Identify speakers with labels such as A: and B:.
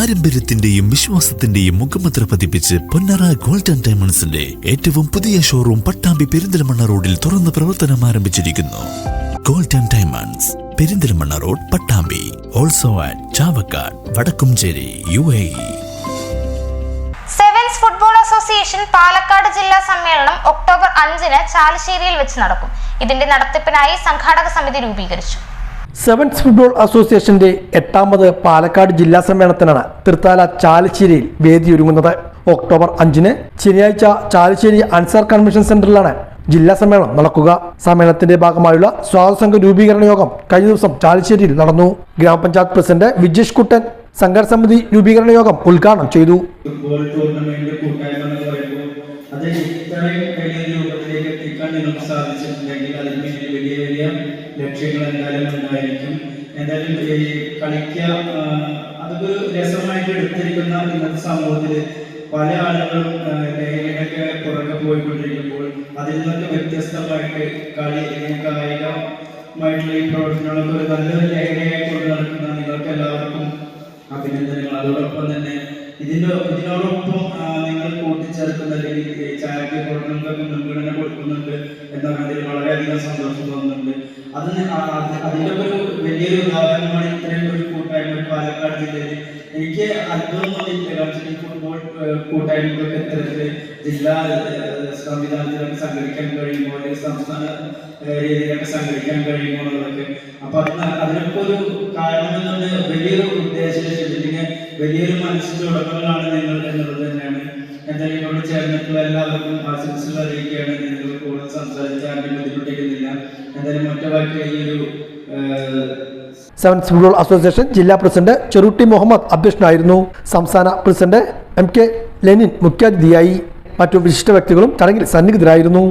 A: പാരമ്പര്യത്തിന്റെയും വിശ്വാസത്തിന്റെയും മുഖമുദ്ര പതിപ്പിച്ച് പൊന്നറ ഗോൾഡൻ ഡയമണ്ട്സിന്റെ ഏറ്റവും പുതിയ ഷോറൂം പട്ടാമ്പി പെരിന്തൽമണ്ണ റോഡിൽ തുറന്ന് പ്രവർത്തനം ആരംഭിച്ചിരിക്കുന്നു. Gold and diamonds Perinthalmanna road Pattambi. Also at Chavakkad Vadakkencherry U A.
B: Sevens football association Palakkad ജില്ലാ സമ്മേളനം ഒക്ടോബർ അഞ്ചിന് ചാലശ്ശേരിയിൽ വെച്ച് നടക്കും. ഇതിന്റെ നടത്തിപ്പിനായി സംഘാടക സമിതി രൂപീകരിച്ചു.
C: സെവൻസ് ഫുട്ബോൾ അസോസിയേഷന്റെ എട്ടാമത് പാലക്കാട് ജില്ലാ സമ്മേളനത്തിനാണ് തൃത്താല ചാലിശ്ശേരിയിൽ വേദിയൊരുങ്ങുന്നത് ഒക്ടോബർ അഞ്ചിന് ശനിയാഴ്ച ചാലിശ്ശേരി അൻസാർ കൺവെൻഷൻ സെന്ററിലാണ് ജില്ലാ സമ്മേളനം നടക്കുക. സമ്മേളനത്തിന്റെ ഭാഗമായുള്ള സ്വാതസംഘ രൂപീകരണ യോഗം കഴിഞ്ഞ ദിവസം ചാലിശ്ശേരിയിൽ നടന്നു. ഗ്രാമപഞ്ചായത്ത് പ്രസിഡന്റ് വിജേഷ് കുട്ടൻ സംഘടന സമിതി രൂപീകരണ യോഗം ഉദ്ഘാടനം ചെയ്തു.
D: നിങ്ങൾക്ക് സാധിച്ചിട്ടുണ്ടെങ്കിൽ അതിന് പിന്നിൽ വലിയ വലിയ ലക്ഷ്യങ്ങൾ എന്തായാലും ഉണ്ടായിരിക്കും. എന്തായാലും ഈ കളിക്കുക അതൊക്കെ ഒരു രസമായിട്ട് എടുത്തിരിക്കുന്ന ഇന്നത്തെ സമൂഹത്തിൽ പല ആളുകളും ആ, ലഹരിയുടെയൊക്കെ പുറകെ പോയിക്കൊണ്ടിരിക്കുമ്പോൾ അതിൽ നിന്നൊക്കെ വ്യത്യസ്തമായിട്ട് കളി കായികമായിട്ടുള്ള ഈ പ്രവർത്തനങ്ങളൊക്കെ ഒരു നല്ലൊരു ലഹരിയായി കൊണ്ട് നടക്കുന്ന നിങ്ങൾക്ക് എല്ലാവർക്കും അഭിനന്ദനങ്ങൾ. അതോടൊപ്പം തന്നെ ഇതിനോ ഇതിനോടൊപ്പം നിങ്ങൾ കൂട്ടിച്ചേർക്കുന്ന അല്ലെങ്കിൽ ചാരിറ്റി പ്രവർത്തനങ്ങൾക്ക് മുൻഗണന കൊടുക്കുന്നുണ്ട് എന്നതിൽ വളരെയധികം സന്തോഷം തോന്നുന്നുണ്ട്. അത് അതിന്റെ ഒരു വലിയൊരു ഉദാഹരണമാണ് ഇത്രയും ഒരു കൂട്ടായ്മ പാലക്കാട് ജില്ലയിൽ എനിക്ക് അത്ഭുതം തോന്നിയിട്ടില്ല. ഫുട്ബോൾ കൂട്ടായ്മകൾക്ക് ഇത്തരത്തിൽ ജില്ലാ സംവിധാനത്തിലൊക്കെ സംഘടിക്കാൻ കഴിയുമ്പോൾ അല്ലെങ്കിൽ സംസ്ഥാന രീതിയിലൊക്കെ സംഘടിക്കാൻ കഴിയുമ്പോൾ എന്നുള്ളതൊക്കെ. അപ്പൊ അതിന് അതിനൊക്കെ ഒരു കാരണം എന്നത് വലിയൊരു ഉദ്ദേശം വലിയൊരു മനസ്സിന്റെ ഉടമകളാണ് നിങ്ങൾ എന്നുള്ളത് തന്നെയാണ്. എന്തായാലും ഇവിടെ ചേർന്നിട്ടുള്ള എല്ലാവർക്കും ആശംസകൾ അറിയിക്കുകയാണ്. നിങ്ങൾ കൂടുതൽ സംസാരിക്കാൻ ബുദ്ധിമുട്ടിക്കുന്നില്ല. എന്തായാലും ഒറ്റ വാക്ക് ഈ ഒരു
C: സെവൻസ് ഫുട്ബോൾ അസോസിയേഷൻ ജില്ലാ പ്രസിഡന്റ് ചെറുട്ടി മുഹമ്മദ് അധ്യക്ഷനായിരുന്നു. സംസ്ഥാന പ്രസിഡന്റ് എം കെ ലെനിൻ മുഖ്യാതിഥിയായി മറ്റു വിശിഷ്ട വ്യക്തികളും ചടങ്ങിൽ സന്നിഹിതരായിരുന്നു.